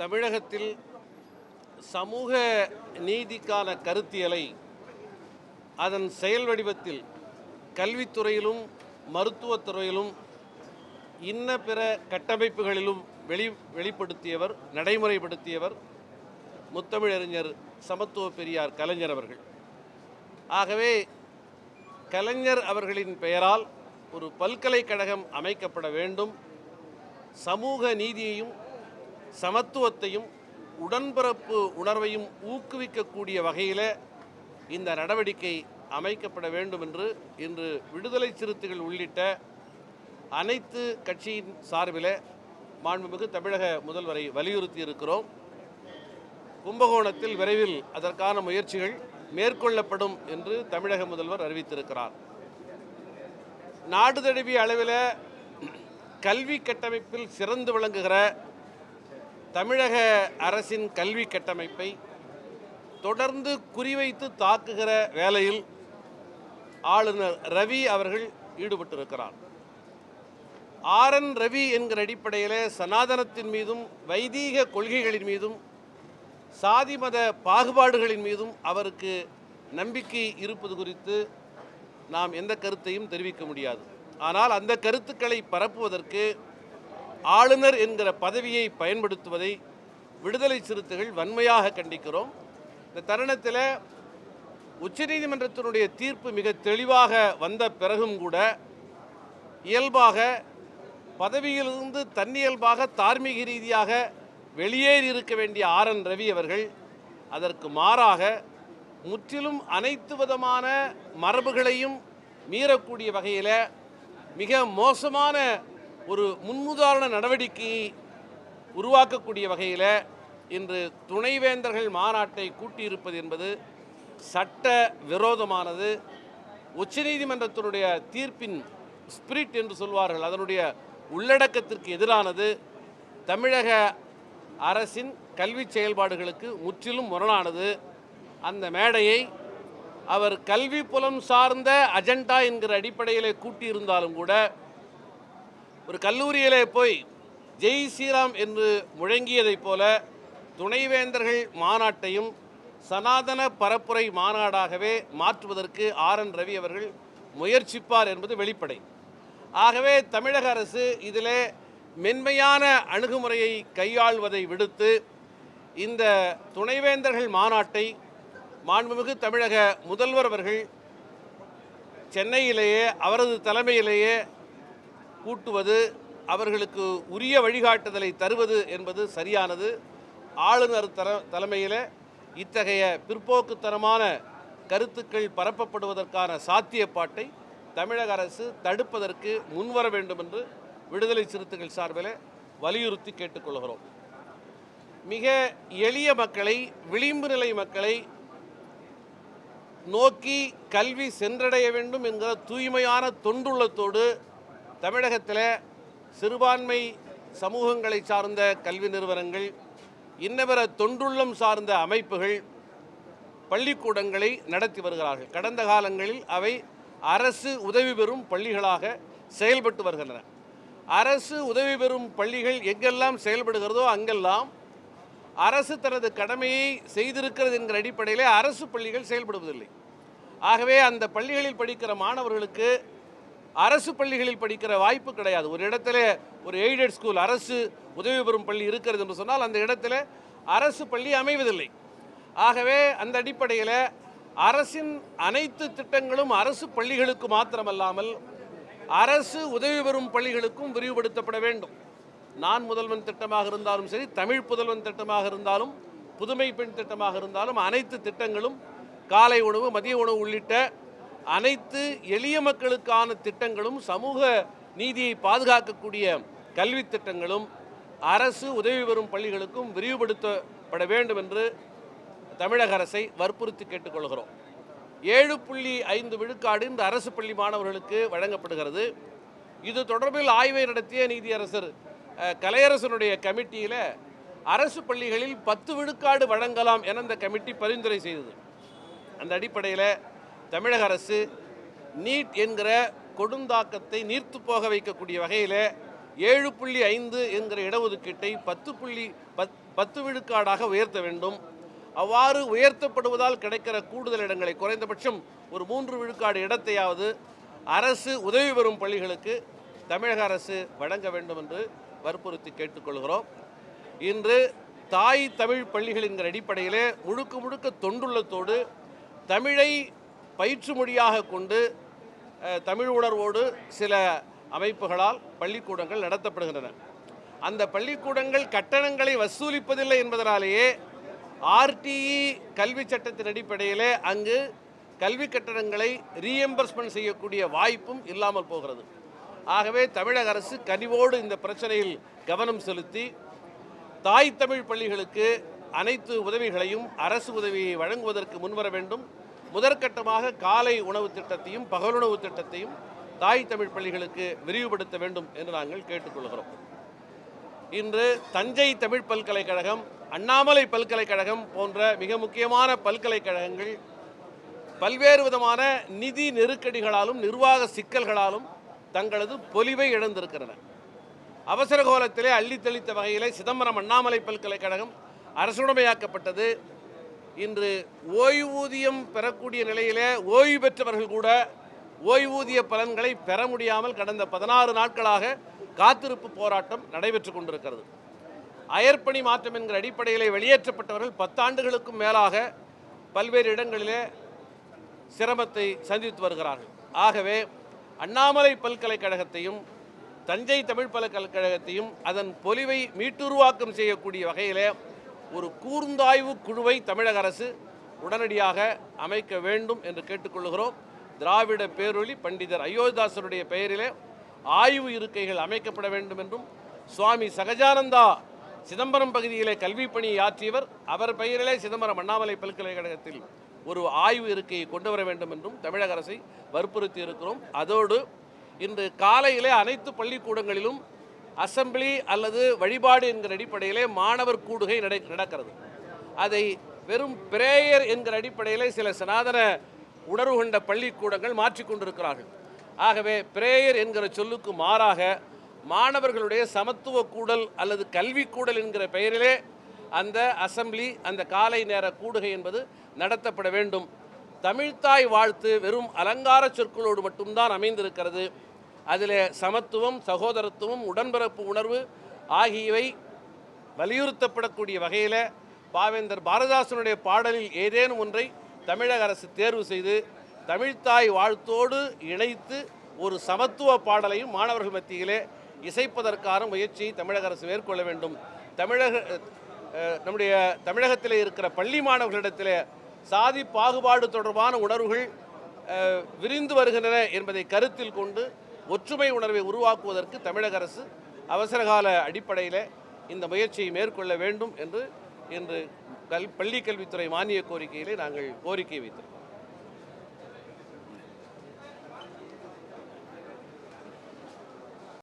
தமிழகத்தில் சமூக நீதிக்கான கருத்தியலை அதன் செயல் வடிவத்தில் கல்வித்துறையிலும் மருத்துவத்துறையிலும் இன்ன பிற கட்டமைப்புகளிலும் வெளி வெளிப்படுத்தியவர் நடைமுறைப்படுத்தியவர் முத்தமிழறிஞர் சமத்துவ பெரியார் கலைஞர் அவர்கள். ஆகவே கலைஞர் அவர்களின் பெயரால் ஒரு பல்கலைக்கழகம் அமைக்கப்பட வேண்டும். சமூக நீதியையும் சமத்துவத்தையும் உடன்பிறப்பு உணர்வையும் ஊக்குவிக்கக்கூடிய வகையில் இந்த நடவடிக்கை அமைக்கப்பட வேண்டும் என்று இன்று விடுதலை சிறுத்தைகள் உள்ளிட்ட அனைத்து கட்சியின் சார்பில் மாண்புமிகு தமிழக முதல்வரை வலியுறுத்தி இருக்கிறோம். கும்பகோணத்தில் விரைவில் அதற்கான முயற்சிகள் மேற்கொள்ளப்படும் என்று தமிழக முதல்வர் அறிவித்திருக்கிறார். நாடு தழுவிய அளவில் கல்வி கட்டமைப்பில் சிறந்து விளங்குகிற தமிழக அரசின் கல்வி கட்டமைப்பை தொடர்ந்து குறிவைத்து தாக்குகிற வேலையில் ஆளுநர் ரவி அவர்கள் ஈடுபட்டிருக்கிறார். ஆர் என் ரவி என்கிற அடிப்படையில் சனாதனத்தின் மீதும் வைதீக கொள்கைகளின் மீதும் சாதி மத பாகுபாடுகளின் மீதும் அவருக்கு நம்பிக்கை இருப்பது குறித்து நாம் எந்த கருத்தையும் தெரிவிக்க முடியாது. ஆனால் அந்த கருத்துக்களை பரப்புவதற்கு ஆளுநர் என்கிற பதவியை பயன்படுத்துவதை விடுதலை சிறுத்தைகள் வன்மையாக கண்டிக்கிறோம். இந்த தருணத்தில் உச்சநீதிமன்றத்தினுடைய தீர்ப்பு மிக தெளிவாக வந்த பிறகும் கூட இயல்பாக பதவியிலிருந்து தன்னியல்பாக தார்மீக ரீதியாக வெளியேறி இருக்க வேண்டிய ஆர் என் ரவி அவர்கள் அதற்கு மாறாக முற்றிலும் அனைத்து விதமான மரபுகளையும் மீறக்கூடிய வகையில் மிக மோசமான ஒரு முன்முதாரண நடவடிக்கையை உருவாக்கக்கூடிய வகையில் இன்று துணைவேந்தர்கள் மாநாட்டை கூட்டியிருப்பது என்பது சட்ட விரோதமானது. உச்சநீதிமன்றத்தினுடைய தீர்ப்பின் ஸ்பிரிட் என்று சொல்வார்கள். அதனுடைய உள்ளடக்கத்திற்கு எதிரானது. தமிழக அரசின் கல்வி செயல்பாடுகளுக்கு முற்றிலும் முரணானது. அந்த மேடையை அவர் கல்வி புலம் சார்ந்த அஜெண்டா என்கிற அடிப்படையில் கூட்டியிருந்தாலும் கூட ஒரு கல்லூரியிலே போய் ஜெய் ஸ்ரீராம் என்று முழங்கியதைப் போல துணைவேந்தர்கள் மாநாட்டையும் சனாதன பரப்புரை மாநாடாகவே மாற்றுவதற்கு ஆர் என் ரவி அவர்கள் முயற்சிப்பார் என்பது வெளிப்படை. ஆகவே தமிழக அரசு இதிலே மென்மையான அணுகுமுறையை கையாள்வதை விடுத்து இந்த துணைவேந்தர்கள் மாநாட்டை மாண்புமிகு தமிழக முதல்வர் அவர்கள் சென்னையிலேயே அவரது தலைமையிலேயே கூட்டுவது அவர்களுக்கு உரிய வழிகாட்டுதலை தருவது என்பது சரியானது. ஆளுநர் தர தலைமையில் இத்தகைய பிற்போக்குத்தனமான கருத்துக்கள் பரப்பப்படுவதற்கான சாத்தியப்பாட்டை தமிழக அரசு தடுப்பதற்கு முன்வர வேண்டும் என்று விடுதலை சிறுத்தைகள் சார்பில் வலியுறுத்தி கேட்டுக்கொள்கிறோம். மிக எளிய மக்களை விளிம்பு நிலை மக்களை நோக்கி கல்வி சென்றடைய வேண்டும் என்கிற தூய்மையான தொண்டுள்ளத்தோடு தமிழகத்தில் சிறுபான்மை சமூகங்களை சார்ந்த கல்வி நிறுவனங்கள் இன்னபிற தொண்டுள்ளம் சார்ந்த அமைப்புகள் பள்ளிக்கூடங்களை நடத்தி வருகிறார்கள். கடந்த காலங்களில் அவை அரசு உதவி பெறும் பள்ளிகளாக செயல்பட்டு வருகின்றன. அரசு உதவி பெறும் பள்ளிகள் எங்கெல்லாம் செயல்படுகிறதோ அங்கெல்லாம் அரசு தனது கடமையை செய்திருக்கிறது என்கிற அடிப்படையிலே அரசு பள்ளிகள் செயல்படுவதில்லை. ஆகவே அந்த பள்ளிகளில் படிக்கிற மாணவர்களுக்கு அரசு பள்ளிகளில் படிக்கிற வாய்ப்பு கிடையாது. ஒரு இடத்துல ஒரு எய்டட் ஸ்கூல் அரசு உதவி பெறும் பள்ளி இருக்கிறது என்று சொன்னால் அந்த இடத்துல அரசு பள்ளி அமைவதில்லை. ஆகவே அந்த அடிப்படையில் அரசின் அனைத்து திட்டங்களும் அரசு பள்ளிகளுக்கு மாத்திரமல்லாமல் அரசு உதவி பெறும் பள்ளிகளுக்கும் விரிவுபடுத்தப்பட வேண்டும். நான் முதல்வன் திட்டமாக இருந்தாலும் சரி தமிழ் புதல்வன் திட்டமாக இருந்தாலும் புதுமை பெண் திட்டமாக இருந்தாலும் அனைத்து திட்டங்களும் காலை உணவு மதிய உணவு உள்ளிட்ட அனைத்து எளிய மக்களுக்கான திட்டங்களும் சமூக நீதியை பாதுகாக்கக்கூடிய கல்வி திட்டங்களும் அரசு உதவி பெறும் பள்ளிகளுக்கும் விரிவுபடுத்தப்பட வேண்டும் என்று தமிழக அரசை வற்புறுத்தி கேட்டுக்கொள்கிறோம். ஏழு புள்ளி ஐந்து விழுக்காடு இந்த அரசு பள்ளி மாணவர்களுக்கு வழங்கப்படுகிறது. இது தொடர்பில் ஆய்வை நடத்திய நீதியரசர் கலையரசனுடைய கமிட்டியில் அரசு பள்ளிகளில் பத்து விழுக்காடு வழங்கலாம் என அந்த கமிட்டி பரிந்துரை செய்தது. அந்த அடிப்படையில் தமிழக அரசு நீட் என்கிற கொடுந்தாக்கத்தை நீர்த்து போக வைக்கக்கூடிய வகையில் ஏழு புள்ளி ஐந்து என்கிற இடஒதுக்கீட்டை பத்து புள்ளி பத் பத்து விழுக்காடாக உயர்த்த வேண்டும். அவ்வாறு உயர்த்தப்படுவதால் கிடைக்கிற கூடுதல் இடங்களை குறைந்தபட்சம் ஒரு மூன்று விழுக்காடு இடத்தையாவது அரசு உதவி பெறும் பள்ளிகளுக்கு தமிழக அரசு வழங்க வேண்டும் என்று வற்புறுத்தி கேட்டுக்கொள்கிறோம். இன்று தாய் தமிழ் பள்ளிகள் என்கிற அடிப்படையிலே முழுக்க முழுக்க தொண்டுள்ளத்தோடு தமிழை பயிற்று மொழியாக கொண்டு தமிழ் உணர்வோடு சில அமைப்புகளால் பள்ளிக்கூடங்கள் நடத்தப்படுகின்றன. அந்த பள்ளிக்கூடங்கள் கட்டணங்களை வசூலிப்பதில்லை என்பதனாலேயே ஆர்டிஇ கல்வி சட்டத்தின் அடிப்படையிலே அங்கு கல்வி கட்டணங்களை ரீஎம்பர்ஸ்மெண்ட் செய்யக்கூடிய வாய்ப்பும் இல்லாமல் போகிறது. ஆகவே தமிழக அரசு கனிவோடு இந்த பிரச்சனையில் கவனம் செலுத்தி தாய் தமிழ் பள்ளிகளுக்கு அனைத்து உதவிகளையும் அரசு உதவியை வழங்குவதற்கு முன்வர வேண்டும். முதற்கட்டமாக காலை உணவு திட்டத்தையும் பகலுணவு திட்டத்தையும் தாய் தமிழ் பள்ளிகளுக்கு விரிவுபடுத்த வேண்டும் என்று நாங்கள் கேட்டுக்கொள்கிறோம். இன்று தஞ்சை தமிழ் பல்கலைக்கழகம் அண்ணாமலை பல்கலைக்கழகம் போன்ற மிக முக்கியமான பல்கலைக்கழகங்கள் பல்வேறு விதமான நிதி நெருக்கடிகளாலும் நிர்வாக சிக்கல்களாலும் தங்களது பொலிவை இழந்திருக்கின்றன. அவசர கோலத்திலே அள்ளி தெளித்த வகையிலே சிதம்பரம் அண்ணாமலை பல்கலைக்கழகம் அரசுடைமையாக்கப்பட்டது. இன்று ஓய்வூதியம் பெறக்கூடிய நிலையிலே ஓய்வு பெற்றவர்கள் கூட ஓய்வூதிய பலன்களை பெற முடியாமல் கடந்த பதினாறு நாட்களாக காத்திருப்பு போராட்டம் நடைபெற்று கொண்டிருக்கிறது. அயற்பணி மாற்றம் என்கிற அடிப்படையிலே வெளியேற்றப்பட்டவர்கள் பத்தாண்டுகளுக்கும் மேலாக பல்வேறு இடங்களிலே சிரமத்தை சந்தித்து வருகிறார்கள். ஆகவே அண்ணாமலை பல்கலைக்கழகத்தையும் தஞ்சை தமிழ் பல்கலைக்கழகத்தையும் அதன் பொலிவை மீட்டுருவாக்கம் செய்யக்கூடிய வகையிலே ஒரு கூர்ந்தாய்வு குழுவை தமிழக அரசு உடனடியாக அமைக்க வேண்டும் என்று கேட்டுக்கொள்கிறோம். திராவிட பேரொழி பண்டிதர் அயோத்திதாசருடைய பெயரிலே ஆய்வு இருக்கைகள் அமைக்கப்பட வேண்டும் என்றும் சுவாமி சகஜானந்தா சிதம்பரம் பகுதியிலே கல்வி பணியை ஆற்றியவர் அவர் பெயரிலே சிதம்பரம் அண்ணாமலை பல்கலைக்கழகத்தில் ஒரு ஆய்வு இருக்கையை கொண்டு வர வேண்டும் என்றும் தமிழக அரசை வற்புறுத்தி இருக்கிறோம். அதோடு இன்று காலையிலே அனைத்து பள்ளிக்கூடங்களிலும் அசெம்பிளி அல்லது வழிபாடு என்கிற அடிப்படையிலே மாணவர் கூடுகை நடக்கிறது. அதை வெறும் பிரேயர் என்கிற அடிப்படையிலே சில சனாதன உணர்வு கொண்ட பள்ளிக்கூடங்கள் மாற்றிக்கொண்டிருக்கிறார்கள் ஆகவே பிரேயர் என்கிற சொல்லுக்கு மாறாக மாணவர்களுடைய சமத்துவ கூடல் அல்லது கல்வி கூடல் என்கிற பெயரிலே அந்த அசெம்பிளி அந்த காலை நேர கூடுகை என்பது நடத்தப்பட வேண்டும். தமிழ்த்தாய் வாழ்த்து வெறும் அலங்கார சொற்களோடு மட்டும்தான் அமைந்திருக்கிறது. அதில் சமத்துவம் சகோதரத்துவம் உடன்பிறப்பு உணர்வு ஆகியவை வலியுறுத்தப்படக்கூடிய வகையில் பாவேந்தர் பாரதாசனுடைய பாடலில் ஏதேனும் ஒன்றை தமிழக அரசு தேர்வு செய்து தமிழ்த்தாய் வாழ்த்தோடு இணைத்து ஒரு சமத்துவ பாடலையும் மாணவர்கள் மத்தியிலே இசைப்பதற்கான முயற்சியை தமிழக அரசு மேற்கொள்ள வேண்டும். தமிழக நம்முடைய தமிழகத்தில் இருக்கிற பள்ளி மாணவர்களிடத்தில் சாதி பாகுபாடு தொடர்பான உணர்வுகள் விரிந்து வருகின்றன என்பதை கருத்தில் கொண்டு ஒற்றுமை உணர்வை உருவாக்குவதற்கு தமிழக அரசு அவசரகால அடிப்படையில் இந்த முயற்சியை மேற்கொள்ள வேண்டும் என்று இன்று கல் பள்ளி கல்வித்துறை மானிய கோரிக்கையிலே நாங்கள் கோரிக்கை வைத்திருக்கிறோம்.